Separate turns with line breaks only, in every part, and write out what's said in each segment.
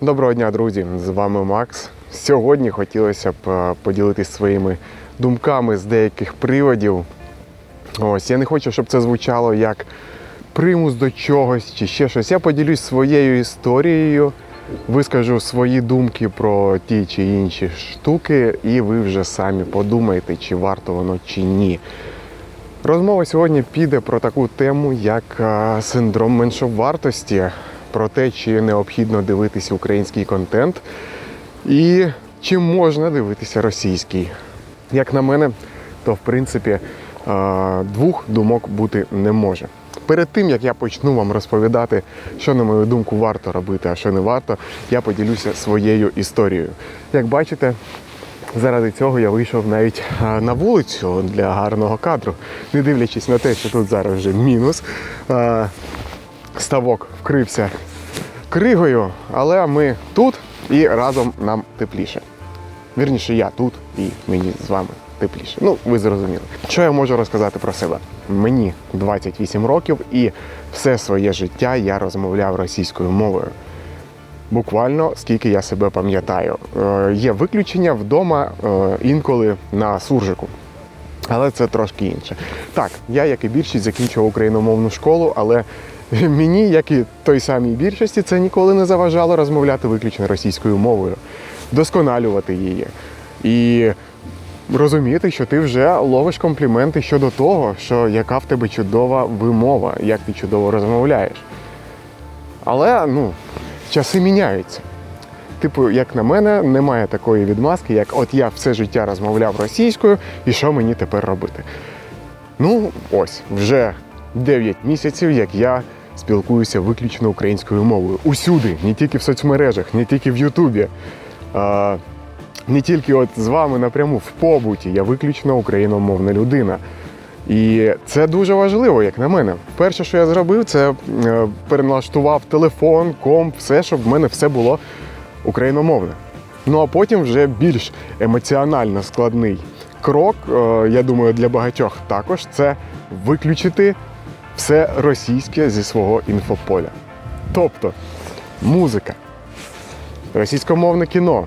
Доброго дня, друзі! З вами Макс. Сьогодні хотілося б е, поділитися своїми думками з деяких приводів. Ось я не хочу, щоб це звучало як примус до чогось чи ще щось. Я поділюсь своєю історією, вискажу свої думки про ті чи інші штуки, і ви вже самі подумаєте, чи варто воно чи ні. Розмова сьогодні піде про таку тему, як е, синдром меншовартості, про те, чи необхідно дивитися український контент і чи можна дивитися російський. Як на мене, то в принципі е, двох думок бути не може. Перед тим як я почну вам розповідати, що на мою думку варто робити, а що не варто, я поділюся своєю історією. Як бачите, Заради цього я вийшов навіть на вулицю для гарного кадру, не дивлячись на те, що тут зараз вже мінус. Ставок вкрився кригою, але ми тут і разом нам тепліше. Вірніше, я тут і мені з вами тепліше. Ну, ви зрозуміли. Що я можу розказати про себе? Мені 28 років і все своє життя я розмовляв російською мовою буквально скільки я себе пам'ятаю. Е, Є виключення вдома е, інколи на суржику. Але це трошки інше. Так, я, як і більшість, закінчував україномовну школу, але мені, як і той самій більшості, це ніколи не заважало розмовляти виключно російською мовою, вдосконалювати її. І розуміти, що ти вже ловиш компліменти щодо того, що яка в тебе чудова вимова, як ти чудово розмовляєш. Але ну, часи міняються. Типу, як на мене, немає такої відмазки, як от я все життя розмовляв російською, і що мені тепер робити? Ну, ось, вже 9 місяців, як я спілкуюся виключно українською мовою. Усюди, не тільки в соцмережах, не тільки в Ютубі, а, не тільки от з вами напряму в побуті. Я виключно україномовна людина. І це дуже важливо, як на мене. Перше, що я зробив, це е, переналаштував телефон, комп, все, щоб в мене все було україномовне. Ну а потім вже більш емоціонально складний крок, е, я думаю, для багатьох також це виключити все російське зі свого інфополя. Тобто музика, російськомовне кіно,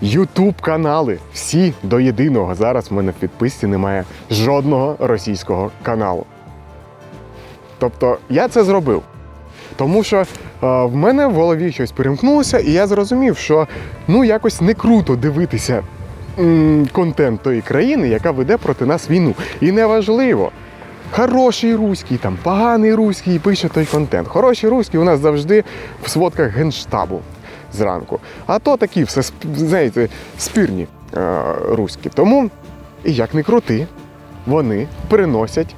Ютуб канали, всі до єдиного. Зараз в мене в підписці немає жодного російського каналу. Тобто я це зробив. Тому що е, в мене в голові щось перемкнулося, і я зрозумів, що ну якось не круто дивитися м, контент тої країни, яка веде проти нас війну. І неважливо, хороший руський, там поганий руський і пише той контент. Хороший руський у нас завжди в сводках генштабу зранку. А то такі все, знаєте, спірні е, руські. Тому, як не крути, вони приносять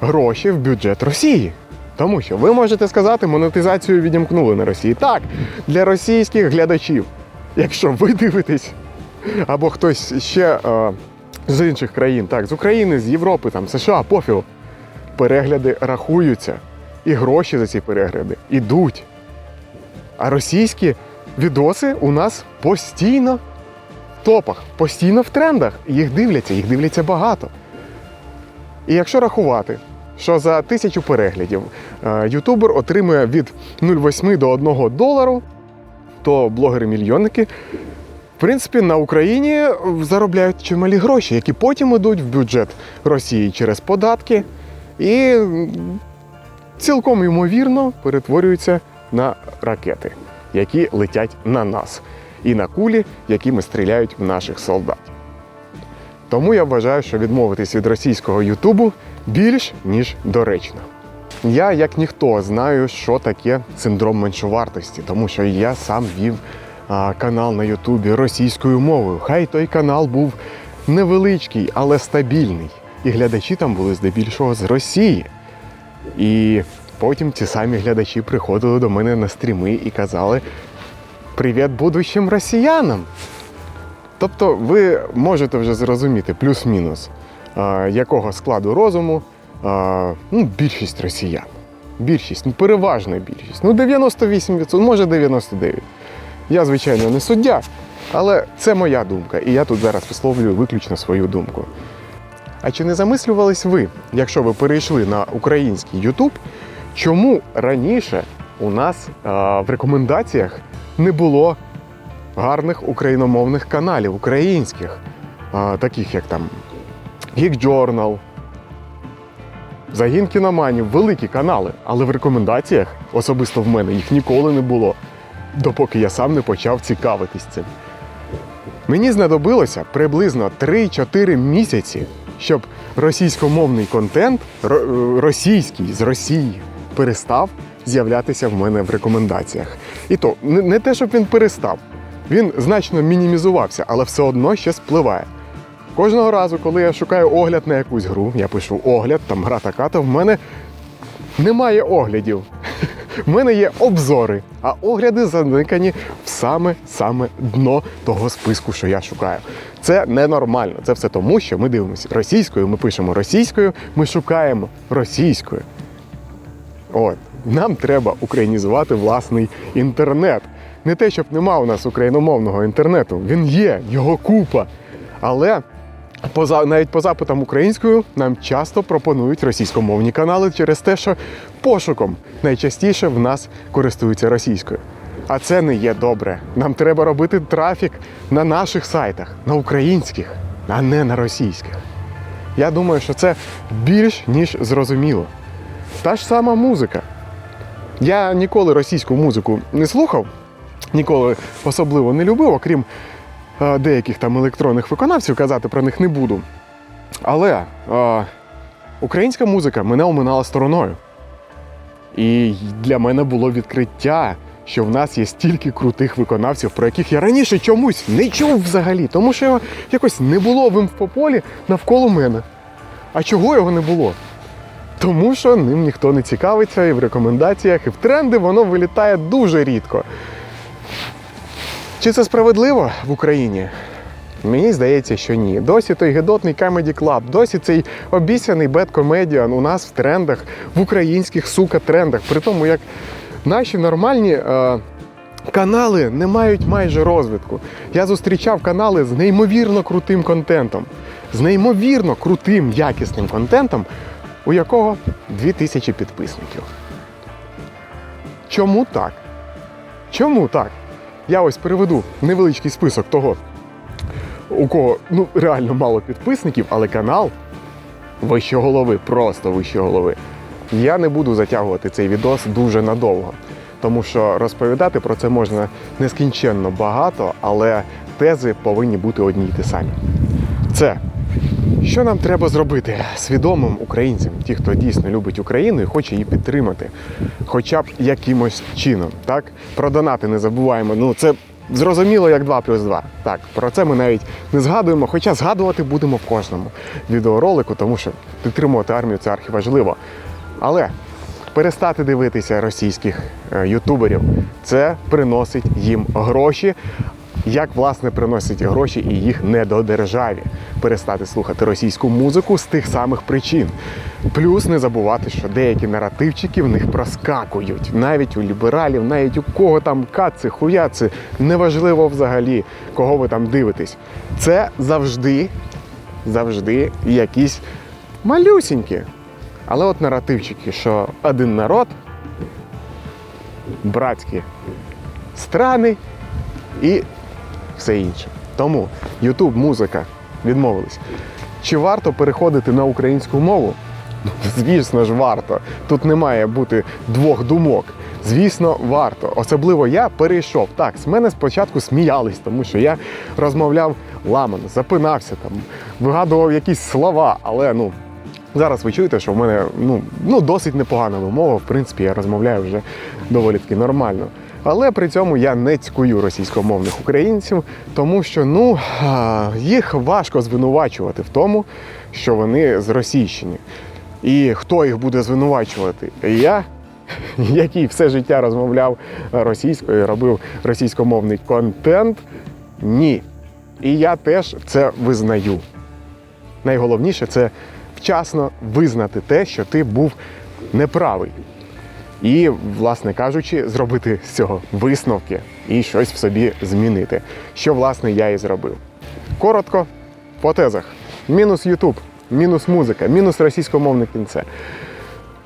гроші в бюджет Росії. Тому що ви можете сказати, монетизацію відімкнули на Росії. Так, для російських глядачів. Якщо ви дивитесь, або хтось ще е, з інших країн, так, з України, з Європи, там, США, пофігу, перегляди рахуються, і гроші за ці перегляди йдуть. А російські відоси у нас постійно в топах, постійно в трендах. Їх дивляться, їх дивляться багато. І якщо рахувати, що за тисячу переглядів е, ютубер отримує від 0,8 до 1 долару, то блогери-мільйонники, в принципі, на Україні заробляють чималі гроші, які потім йдуть в бюджет Росії через податки і цілком ймовірно перетворюються на ракети, які летять на нас, і на кулі, якими стріляють в наших солдатів. Тому я вважаю, що відмовитись від російського Ютубу більш ніж доречно. Я, як ніхто, знаю, що таке синдром меншовартості, тому що я сам вів а, канал на Ютубі російською мовою. Хай той канал був невеличкий, але стабільний. І глядачі там були здебільшого з Росії. І потім ці самі глядачі приходили до мене на стріми і казали: Привіт будущим росіянам! Тобто ви можете вже зрозуміти плюс-мінус, якого складу розуму ну, більшість росіян. Більшість, ну переважна більшість. Ну 98%, може 99%. Я, звичайно, не суддя, але це моя думка, і я тут зараз висловлюю виключно свою думку. А чи не замислювались ви, якщо ви перейшли на український YouTube, чому раніше у нас а, в рекомендаціях не було гарних україномовних каналів, українських, а, таких як там Geek Journal, Загін кіноманів, великі канали, але в рекомендаціях, особисто в мене, їх ніколи не було, допоки я сам не почав цікавитись цим. Мені знадобилося приблизно 3-4 місяці, щоб російськомовний контент, російський з Росії, перестав з'являтися в мене в рекомендаціях. І то не, не те, щоб він перестав, він значно мінімізувався, але все одно ще спливає. Кожного разу, коли я шукаю огляд на якусь гру, я пишу огляд, там гра така, то в мене немає оглядів. В мене є обзори, а огляди заникані в саме-саме дно того списку, що я шукаю. Це ненормально. Це все тому, що ми дивимося російською, ми пишемо російською, ми шукаємо російською. От, нам треба українізувати власний інтернет. Не те, щоб нема у нас україномовного інтернету. Він є, його купа. Але по, за- навіть по запитам українською нам часто пропонують російськомовні канали через те, що пошуком найчастіше в нас користуються російською. А це не є добре. Нам треба робити трафік на наших сайтах, на українських, а не на російських. Я думаю, що це більш ніж зрозуміло. Та ж сама музика. Я ніколи російську музику не слухав, ніколи особливо не любив, окрім деяких там електронних виконавців, казати про них не буду. Але е, українська музика мене оминала стороною. І для мене було відкриття, що в нас є стільки крутих виконавців, про яких я раніше чомусь не чув взагалі, тому що якось не було в інфополі навколо мене. А чого його не було? Тому що ним ніхто не цікавиться, і в рекомендаціях, і в тренди воно вилітає дуже рідко. Чи це справедливо в Україні? Мені здається, що ні. Досі той гидотний Comedy Club, досі цей обіцяний Comedian у нас в трендах, в українських сука трендах. При тому, як наші нормальні е, канали не мають майже розвитку. Я зустрічав канали з неймовірно крутим контентом, з неймовірно крутим, якісним контентом, у якого 2000 підписників. Чому так? Чому так? Я ось переведу невеличкий список того, у кого ну реально мало підписників, але канал вище голови, просто вище голови. Я не буду затягувати цей відос дуже надовго, тому що розповідати про це можна нескінченно багато, але тези повинні бути одні й ті самі. Це що нам треба зробити свідомим українцям, ті, хто дійсно любить Україну і хоче її підтримати, хоча б якимось чином. Так, про донати не забуваємо. Ну це зрозуміло як 2 плюс 2. Так, про це ми навіть не згадуємо, хоча згадувати будемо в кожному відеоролику, тому що підтримувати армію це архіважливо. Але перестати дивитися російських е, ютуберів це приносить їм гроші. Як власне приносить гроші і їх недодержаві, перестати слухати російську музику з тих самих причин. Плюс не забувати, що деякі наративчики в них проскакують. Навіть у лібералів, навіть у кого там каци, хуяци, неважливо взагалі, кого ви там дивитесь. Це завжди, завжди якісь малюсінькі. Але от наративчики, що один народ, братські страни і все інше. Тому YouTube, музика відмовились. Чи варто переходити на українську мову? Звісно ж, варто. Тут не має бути двох думок. Звісно, варто. Особливо я перейшов. Так, з мене спочатку сміялись, тому що я розмовляв ламано, запинався там, вигадував якісь слова, але ну. Зараз ви чуєте, що в мене ну, ну, досить непогана вимова. В принципі, я розмовляю вже доволі таки нормально. Але при цьому я не цькую російськомовних українців, тому що ну, їх важко звинувачувати в тому, що вони з Російщини. І хто їх буде звинувачувати? Я, який все життя розмовляв російською, робив російськомовний контент. Ні. І я теж це визнаю. Найголовніше це вчасно визнати те, що ти був неправий. І, власне кажучи, зробити з цього висновки і щось в собі змінити. Що, власне, я і зробив. Коротко, по тезах. Мінус Ютуб, мінус музика, мінус російськомовне кінце.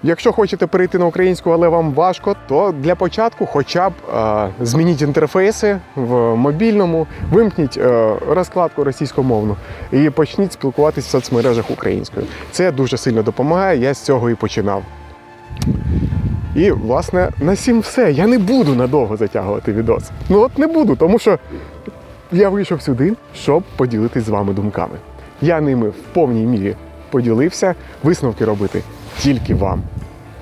Якщо хочете перейти на українську, але вам важко, то для початку хоча б е, змініть інтерфейси в мобільному, вимкніть е, розкладку російськомовну і почніть спілкуватися в соцмережах українською. Це дуже сильно допомагає. Я з цього і починав. І, власне, на сім все. Я не буду надовго затягувати відос. Ну от не буду, тому що я вийшов сюди, щоб поділитись з вами думками. Я ними в повній мірі поділився, висновки робити тільки вам.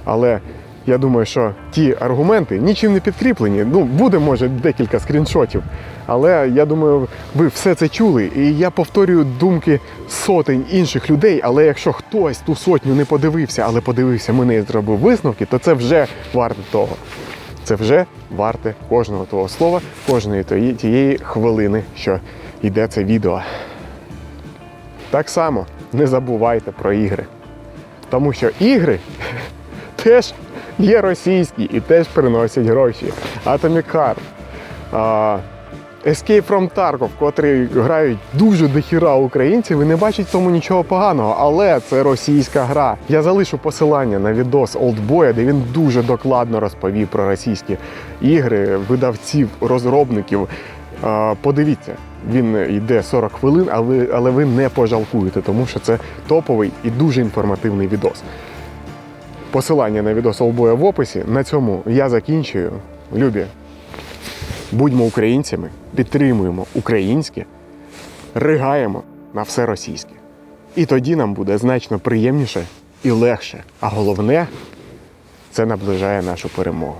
Але я думаю, що ті аргументи нічим не підкріплені. Ну, буде, може, декілька скріншотів. Але я думаю, ви все це чули. І я повторюю думки сотень інших людей. Але якщо хтось ту сотню не подивився, але подивився мене і зробив висновки, то це вже варте того. Це вже варте кожного того слова, кожної тієї хвилини, що йде це відео. Так само не забувайте про ігри. Тому що ігри теж є російські і теж приносять гроші. Atomic Heart, а, Escape from Tarkov, котрі грають дуже дохіра українців і не бачать тому нічого поганого, але це російська гра. Я залишу посилання на відос Олдбоя, де він дуже докладно розповів про російські ігри, видавців, розробників. Подивіться, він йде 40 хвилин, але, але ви не пожалкуєте, тому що це топовий і дуже інформативний відос. Посилання на відос Олбоя в описі. На цьому я закінчую. Любі, будьмо українцями, підтримуємо українське, ригаємо на все російське. І тоді нам буде значно приємніше і легше. А головне, це наближає нашу перемогу.